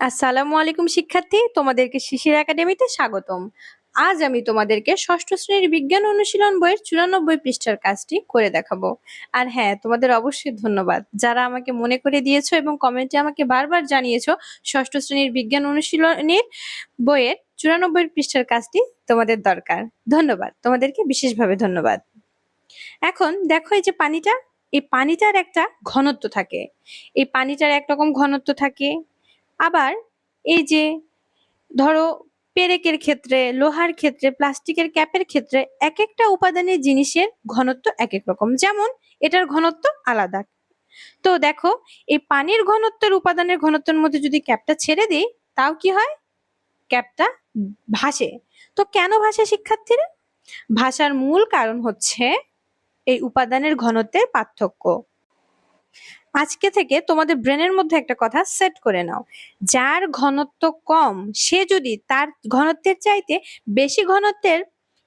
আসসালামু আলাইকুম শিক্ষার্থী, তোমাদেরকে শিশির একাডেমিতে স্বাগতম। আজ আমি তোমাদেরকে ষষ্ঠ শ্রেণির বিজ্ঞান অনুশীলন বইয়ের চুরানব্বই পৃষ্ঠার কাজটি করে দেখাবো। আর হ্যাঁ তোমাদের অবশ্যই ধন্যবাদ। যারা আমাকে মনে করে দিয়েছ এবং কমেন্টে আমাকে বারবার জানিয়েছো ষষ্ঠ শ্রেণির বিজ্ঞান অনুশীলনের বইয়ের চুরানব্বই পৃষ্ঠার কাজটি তোমাদের দরকার। ধন্যবাদ। তোমাদেরকে বিশেষভাবে ধন্যবাদ। এখন দেখো এই যে পানিটা, এই পানিটার একটা ঘনত্ব থাকে। এই পানিটার একরকম ঘনত্ব থাকে আবার এই যে ধরো পেরেকের ক্ষেত্রে, লোহার ক্ষেত্রে, প্লাস্টিকের ক্যাপের ক্ষেত্রে এক একটা উপাদানের জিনিসের ঘনত্ব এক এক রকম। যেমন এটার ঘনত্ব আলাদা। তো দেখো, এই পানির ঘনত্বের উপাদানের ঘনত্বের মধ্যে যদি ক্যাপটা ছেড়ে দিই, তাও কি হয়? ক্যাপটা ভাসে। তো কেন ভাসে শিক্ষার্থীরা? ভাষার মূল কারণ হচ্ছে এই উপাদানের ঘনত্বের পার্থক্য। আজকে থেকে তোমাদের ব্রেনের মধ্যে একটা কথা সেট করে নাও। যার ঘনত্ব কম, সে যদি তার ঘনত্বের চাইতে বেশি ঘনত্বের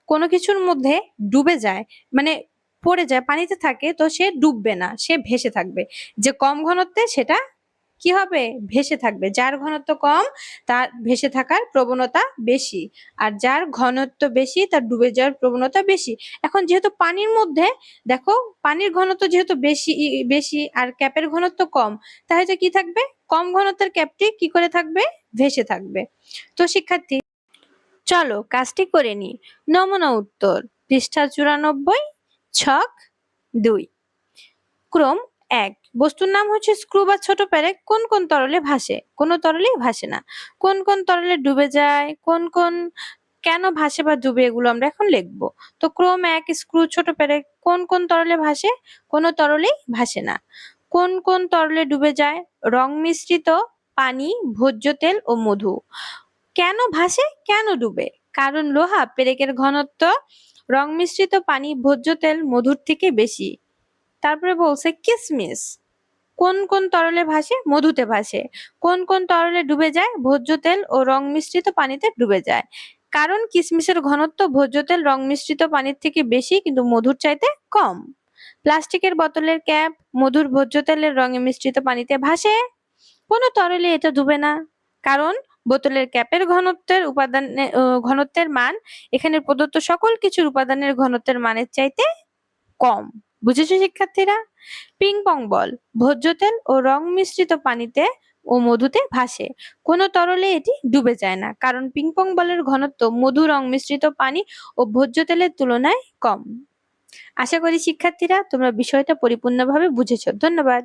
কোনো কিছুর মধ্যে ডুবে যায় মানে পড়ে যায়, পানিতে থাকে, তো সে ডুববে না, সে ভেসে থাকবে। যে কম ঘনত্বে সেটা কি হবে? ভেসে থাকবে। যার ঘনত্ব কম, তার ভেসে থাকার প্রবণতা বেশি। আর যার ঘনত্ব বেশি, তার ডুবে যাওয়ার প্রবণতা বেশি। এখন যেহেতু পানির মধ্যে, দেখো, পানির ঘনত্ব যেহেতু বেশি বেশি আর ক্যাপের ঘনত্ব কম, তাহলে কি থাকবে? কম ঘনত্বের ক্যাপটি কি করে থাকবে? ভেসে থাকবে। তো শিক্ষার্থী, চলো কাজটি করে নি নমুনা উত্তর, পৃষ্ঠা চুরানব্বই, ছক দুই। ক্রম এক, বস্তুর নাম হচ্ছে স্ক্রু বা ছোট প্যারেক কোন কোন তরলে ভাসে? কোনো তরলেই ভাসে না। কোন কোন তরলে ডুবে যায়? কোন কোন কেন ভাসে বা ডুবে এগুলো আমরা এখন লিখব। তো ক্রম এক, স্ক্রু ছোট প্যারেক কোন কোন তরলে ভাসে? কোনো তরলেই ভাসে না। কোন কোন তরলে ডুবে যায়? রং মিশ্রিত, পানি, ভোজ্য তেল ও মধু। কেন ভাসে? কেন ডুবে? কারণ লোহা, পেরেকের ঘনত্ব, রং মিশ্রিত, পানি, ভোজ্য তেল, মধুর থেকে বেশি। তারপরে বলছে কিসমিস কোন কোন তরলে ভাসে? মধুতে ভাসে। কোন কোন তরলে ডুবে যায়? ভোজ্য তেল ও রং মিশ্রিত পানিতে ডুবে যায়। কারণ কিসমিসের ঘনত্ব ভোজ্য তেল, রং মিশ্রিত পানির থেকে বেশি, কিন্তু মধুর চাইতে কম। প্লাস্টিকের বোতলের ক্যাপ মধুর ভোজ্য তেলের রঙে মিশ্রিত পানিতে ভাসে। কোনো তরলে এটা ডুবে না। কারণ বোতলের ক্যাপের ঘনত্বের উপাদান ঘনত্বের মান এখানে প্রদত্ত সকল কিছুর উপাদানের ঘনত্বের মানের চাইতে কম। বুঝেছ শিক্ষার্থীরা? পিং পং বল ভোজ্য তেল ও রং মিশ্রিত পানিতে ও মধুতে ভাসে। কোনো তরলে এটি ডুবে যায় না, কারণ পিং পং বলের ঘনত্ব মধু রং মিশ্রিত পানি ও ভোজ্য তেলের তুলনায় কম। আশা করি শিক্ষার্থীরা তোমরা বিষয়টা পরিপূর্ণভাবে বুঝেছ। ধন্যবাদ।